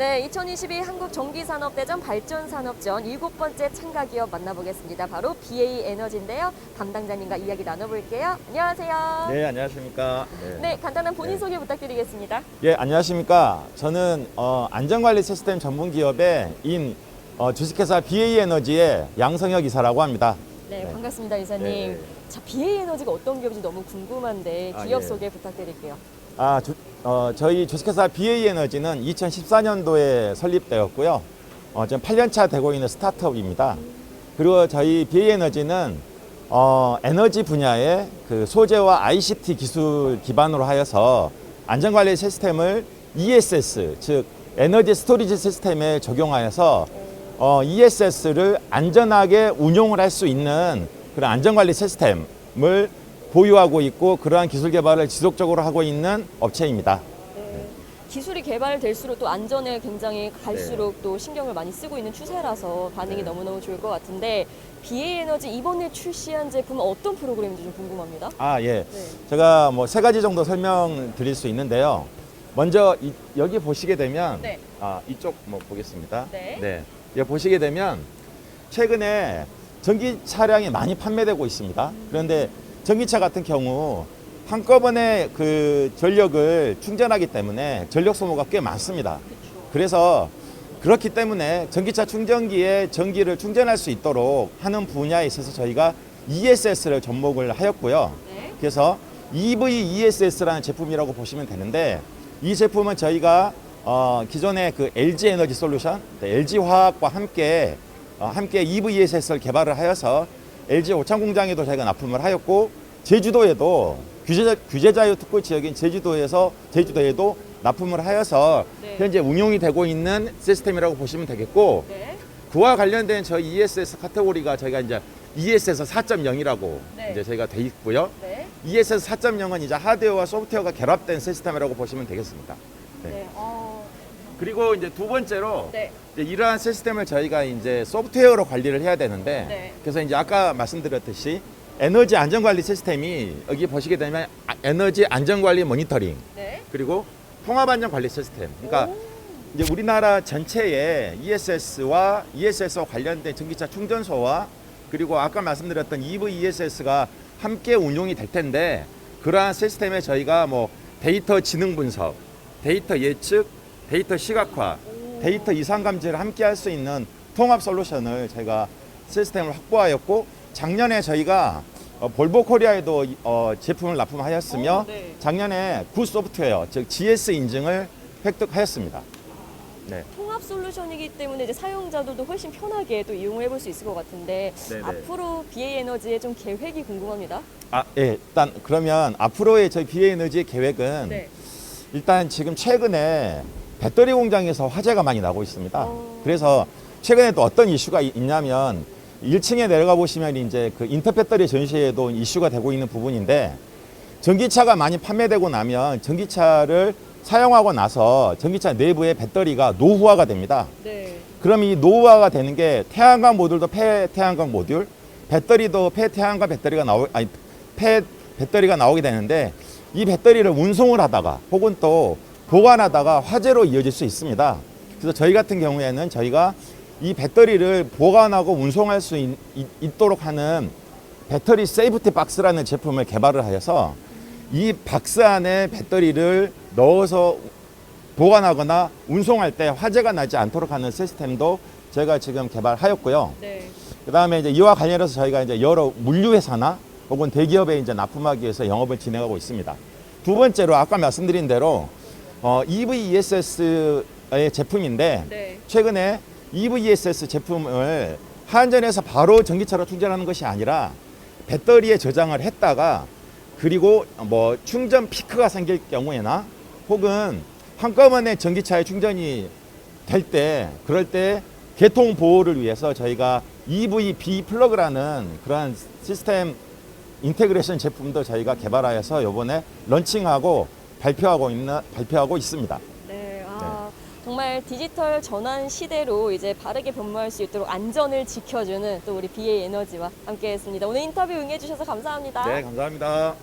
네, 2022 한국전기산업대전 발전산업전 일곱 번째 참가 기업 만나보겠습니다. 바로 BA 에너지인데요. 담당자님과 이야기 나눠볼게요. 안녕하세요. 네, 안녕하십니까. 네, 간단한 본인 네. 소개 부탁드리겠습니다. 예, 안녕하십니까. 저는 어, 안전관리 시스템 전문 기업의 인 어, 주식회사 BA에너지의 양성혁 이사라고 합니다. 네, 네. 반갑습니다, 이사님. 네. 자, BA 에너지가 어떤 기업인지 너무 궁금한데 아, 기업 예. 소개 부탁드릴게요. 아, 주, 어, 저희 주식회사 BA에너지는 2014년도에 설립되었고요. 어, 지금 8년차 되고 있는 스타트업입니다. 그리고 저희 BA에너지는 어, 에너지 분야의 그 소재와 ICT 기술 기반으로 하여서 안전관리 시스템을 ESS, 즉 에너지 스토리지 시스템에 적용하여서 어, ESS를 안전하게 운용을 할 수 있는 그런 안전관리 시스템을 보유하고 있고 그러한 기술 개발을 지속적으로 하고 있는 업체입니다. 네. 기술이 개발될수록 또 안전에 굉장히 갈수록 네. 또 신경을 많이 쓰고 있는 추세라서 반응이 네. 너무너무 좋을 것 같은데 BA 에너지 이번에 출시한 제품은 어떤 프로그램인지 좀 궁금합니다. 아, 예. 네. 제가 뭐 세 가지 정도 설명드릴 수 있는데요. 먼저 이- 여기 보시게 되면 네. 아, 이쪽 뭐 보겠습니다. 네. 여기 보시게 되면 최근에 전기 차량이 많이 판매되고 있습니다. 그런데 전기차 같은 경우 한꺼번에 그 전력을 충전하기 때문에 전력 소모가 꽤 많습니다. 그래서 그렇기 때문에 전기차 충전기에 전기를 충전할 수 있도록 하는 분야에 있어서 저희가 ESS를 접목을 하였고요. 네. 그래서 EV ESS라는 제품이라고 보시면 되는데 이 제품은 저희가 어, 기존의 그 LG 에너지 솔루션, LG 화학과 함께 어, 함께 EV ESS를 개발을 하여서 LG 오창 공장에도 저희가 납품을 하였고 제주도에도 규제 규제 자유 특구 지역인 제주도에서 제주도에도 납품을 하여서 네. 현재 운용이 되고 있는 시스템이라고 보시면 되겠고 네. 그와 관련된 저희 ESS 카테고리가 저희가 이제 ESS 4.0이라고 네. 이제 저희가 돼 있고요. 네. ESS 4.0은 이제 하드웨어와 소프트웨어가 결합된 시스템이라고 보시면 되겠습니다. 그리고 이제 두 번째로 네. 이제 이러한 시스템을 저희가 이제 소프트웨어로 관리를 해야 되는데 네. 그래서 이제 아까 말씀드렸듯이 에너지 안전관리 시스템이 여기 보시게 되면 아- 에너지 안전관리 모니터링 네. 그리고 통합안전관리 시스템 그러니까 오. 이제 우리나라 전체에 ESS와 ESS와 관련된 전기차 충전소와 그리고 아까 말씀드렸던 EV ESS가 함께 운용이 될 텐데 그러한 시스템에 저희가 뭐 데이터 지능 분석, 데이터 예측, 데이터 시각화, 데이터 이상 감지를 함께 할 수 있는 통합 솔루션을 저희가 시스템을 확보하였고 작년에 저희가 어, 볼보 코리아에도 이- 어, 제품을 납품하였으며 어, 네. 작년에 굿 소프트웨어 즉 GS 인증을 획득하였습니다. 네. 통합 솔루션이기 때문에 이제 사용자들도 훨씬 편하게 또 이용을 해볼 수 있을 것 같은데 네네. 앞으로 BA 에너지의 좀 계획이 궁금합니다. 아, 예. 일단 그러면 앞으로의 저희 비에 에너지의 계획은 네. 일단 지금 최근에 배터리 공장에서 화재가 많이 나고 있습니다. 어. 그래서 최근에 또 어떤 이슈가 이- 있냐면 1층에 내려가 보시면 이제 그 인터 배터리 전시회도 이슈가 되고 있는 부분인데 전기차가 많이 판매되고 나면 전기차를 사용하고 나서 전기차 내부의 배터리가 노후화가 됩니다. 네. 그럼 이 노후화가 되는 게 태양광 모듈도 폐태양광 모듈, 배터리도 폐태양광 배터리가 나오 아니 폐 배터리가 나오게 되는데 이 배터리를 운송을 하다가 혹은 또 보관하다가 화재로 이어질 수 있습니다. 그래서 저희 같은 경우에는 저희가 이 배터리를 보관하고 운송할 수 있, 도록 하는 배터리 세이프티 박스라는 제품을 개발을 하여서 이 박스 안에 배터리를 넣어서 보관하거나 운송할 때 화재가 나지 않도록 하는 시스템도 저희가 지금 개발하였고요. 네. 그 다음에 이제 이와 관련해서 저희가 이제 여러 물류 회사나 혹은 대기업에 이제 납품하기 위해서 영업을 진행하고 있습니다. 두 번째로 아까 말씀드린 대로 어, EV ESS의 제품인데 네. 최근에 EV ESS 제품을 한전에서 바로 전기차로 충전하는 것이 아니라 배터리에 저장을 했다가 그리고 뭐 충전 피크가 생길 경우에나 혹은 한꺼번에 전기차에 충전이 될 때 그럴 때 개통 보호를 위해서 저희가 EV B 플러그라는 그러한 시스템 인테그레이션 제품도 저희가 개발하여서 이번에 런칭하고 발표하고 있는 발표하고 있습니다. 네. 아, 정말 디지털 전환 시대로 이제 바르게 변모할 수 있도록 안전을 지켜주는 또 우리 BA 에너지와 함께했습니다. 오늘 인터뷰 응해주셔서 감사합니다. 네, 감사합니다.